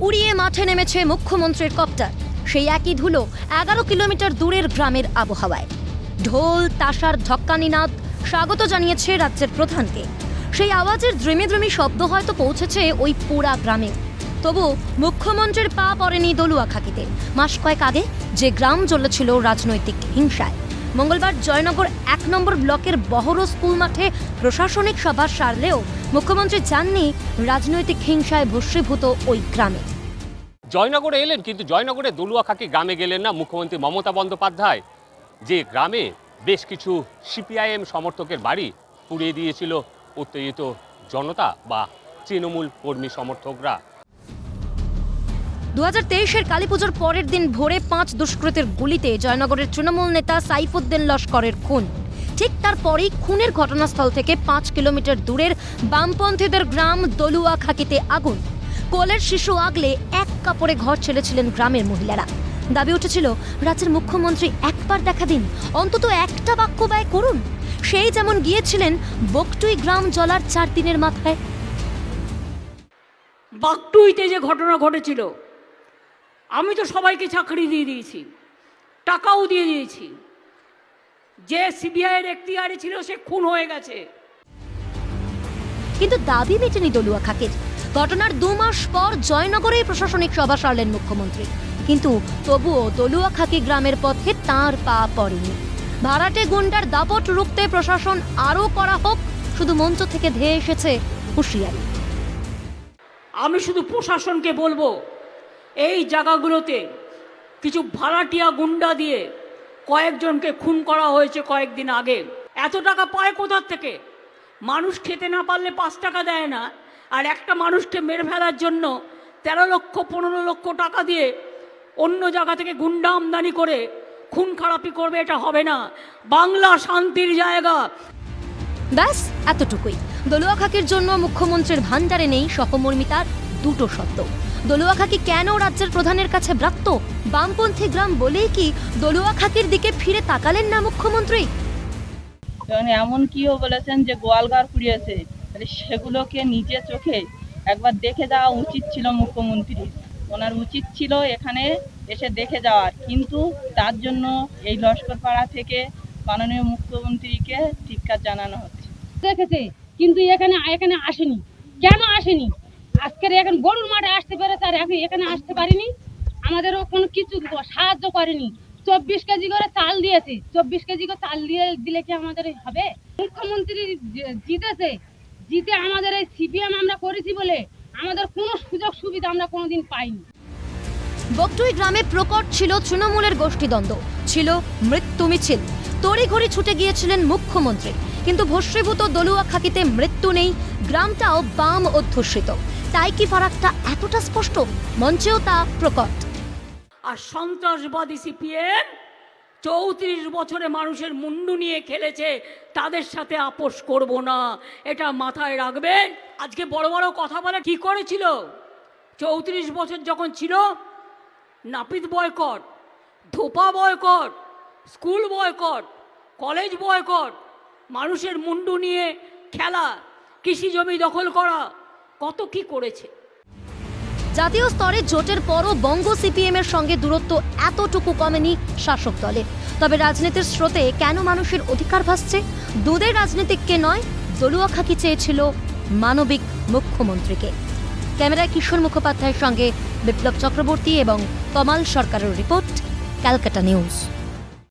উড়িয়ে মাঠে নেমেছে মুখ্যমন্ত্রীর কপ্টার। সেই একই ধুলো এগারো কিলোমিটার দূরের গ্রামের আবহাওয়ায়। ঢোল, তাসার ঢক্কানি নাদ স্বাগত জানিয়েছে রাজ্যের প্রধানকে। সেই আওয়াজের দ্রিমি দ্রিমি শব্দ হয়তো পৌঁছেছে ওই পুরা গ্রামে। তবু মুখ্যমন্ত্রীর পা পড়েনি দলুয়া খাকিতে মাস কয়েক আগে যে গ্রাম জ্বলেছিল রাজনৈতিক হিংসায়। মঙ্গলবার জয়নগর এক নম্বর ব্লকের বহরো স্কুল মাঠে প্রশাসনিক সভা সারলেও মুখ্যমন্ত্রী যাননি রাজনৈতিক হিংসায় ভস্মীভূত ওই গ্রামে। জয়নগরে এলেন, কিন্তু জয়নগরে দলুয়াখাকি গ্রামে গেলেন না মুখ্যমন্ত্রী মমতা বন্দ্যোপাধ্যায়। যে গ্রামে বেশ কিছু সিপিআইএম সমর্থকের বাড়ি পুড়িয়ে দিয়েছিল, উত্তেজিত জনতা বা তৃণমূল কর্মী সমর্থকরা। দু হাজার তেইশের কালী পুজোর পরের দিন ভোরে পাঁচ দুষ্কৃতের গুলিতে জয়নগরের তৃণমূল নেতা সাইফুদ্দিন লস্করের খুন। ঠিক তারপরেই খুনের ঘটনাস্থল থেকে পাঁচ কিলোমিটার দূরের বামপন্থীদের গ্রাম দলুয়া খাকিতে আগুন। কোলের শিশু আগলে এক কাপড়ে ঘর ছেড়েছিলেন গ্রামের মহিলারা। দাবি উঠেছিল, রাজ্যের মুখ্যমন্ত্রী একবার দেখা দিন, অন্তত একটা বাক্য ব্যয় করুন। সেই যেমন গিয়েছিলেন বকটুই গ্রাম জলার চার দিনের মাথায়। বাগটুইতে যে ঘটনা ঘটেছিল আমি তো সবাইকে চাকরি দিয়ে দিয়েছি টাকাও দিয়ে দিয়েছি। যে সিবিআইয়ের এখতিয়ারে ছিল সে খুন হয়ে গেছে। কিন্তু দাবি মেটেনি দলুয়া খাকের। ঘটনার দু মাস পর জয়নগরেই প্রশাসনিক সভা সারলেন মুখ্যমন্ত্রী। কিন্তু তবুও দলুয়া খাকি গ্রামের পথে তার পা পড়েনি। ভাড়াটে গুন্ডার দাপট রুখতে প্রশাসন আরও করা হোক শুধু মঞ্চ থেকে ধেয়ে এসেছে হুঁশিয়ারি। আমি শুধু প্রশাসনকে বলব এই জায়গাগুলোতে কিছু ভাড়াটিয়া গুন্ডা দিয়ে কয়েকজনকে খুন করা হয়েছে কয়েকদিন আগে। এত টাকা পায় কোথার থেকে? মানুষ খেতে না পারলে পাঁচ টাকা দেয় না। আর একটা মানুষকে মেরে ফেলার জন্য তেরো লক্ষ, পনেরো লক্ষ টাকা দিয়ে অন্য জায়গা থেকে গুন্ডা আমদানি করে খুন খারাপি করবে, এটা হবে না। বাংলা শান্তির জায়গা। ব্যাস, এতটুকুই। দলুয়া খাকির জন্য মুখ্যমন্ত্রীর ভান্ডারে নেই সহমর্মিতার দুটো শব্দ। দলুয়া খাকি কেন রাজ্যের প্রধানের কাছে ব্রাত্য? বামপন্থী গ্রাম বলেই কি দলুয়া খাকির দিকে ফিরে তাকালেন না মুখ্যমন্ত্রী? এবং এমন কিও বলেছেন যে গোয়ালঘর পুড়িয়েছে তাহলে সেগুলোকে নিজে চোখে একবার দেখে যাওয়া উচিত ছিল মুখ্যমন্ত্রী ওনার উচিত ছিল এখানে এসে দেখে যাওয়ার। কিন্তু তার জন্য এই লস্করপাড়া থেকে মাননীয় মুখ্যমন্ত্রীকে ধিক্কার জানানো হচ্ছে। দেখেছে কিন্তু এখানে এখানে আসেনি। কেন আসেনি? আজকের এখন গরুর মাঠে আসতে পেরেছে আর এখন এখানে আসতে পারিনি। আমাদেরও কোনো কিছু সাহায্য করেনি। চব্বিশ কেজি করে চাল দিয়েছে। চব্বিশ কেজি করে চাল দিয়ে দিলে কি আমাদের হবে? মুখ্যমন্ত্রী জিতেছে। জিতে আমাদের এই সিপিএম আমরা করেছি বলে আমাদের কোনো সুযোগ সুবিধা আমরা কোনোদিন পাইনি। বকটুই গ্রামে প্রকট ছিল তৃণমূলের গোষ্ঠীদ্বন্দ্ব। ছিল মৃত্যু মিছিল। তড়িঘড়ি ছুটে গিয়েছিলেন মুখ্যমন্ত্রী। কিন্তু ভস্মীভূত দলুয়া খাকিতে মৃত্যু নেই, গ্রামটাও বাম অধ্যুষিত। তাই কি ফারাকটা এতটা স্পষ্ট? মঞ্চেও তা প্রকট। আর সন্ত্রাসবাদী সিপিএম চৌত্রিশ বছরে মানুষের মুন্ডু নিয়ে খেলেছে, তাদের সাথে আপোষ করব না। এটা মাথায় রাখবেন। আজকে বড় বড় কথা বলে কি করেছিল? চৌত্রিশ বছর যখন ছিল, নাপিত boycott, ধোপা boycott, school boycott, college boycott মানুষের মুন্ডু নিয়ে খেলা, কৃষি জমি দখল করা, কত কি করেছে? জাতীয় স্তরে জোটের পরও বঙ্গ সিপিএম এর সঙ্গে দূরত্ব এতটুকু কমেনি শাসক দলে তবে রাজনীতির স্রোতে কেন মানুষের অধিকার ভাসছে? দুধের রাজনীতিককে নয়, দলুয়া খাকি চেয়েছিল মানবিক মুখ্যমন্ত্রীকে। ক্যামেরায় কিশোর মুখোপাধ্যায়ের সঙ্গে বিপ্লব চক্রবর্তী এবং কমাল সরকারের রিপোর্ট, ক্যালকাটা নিউজ।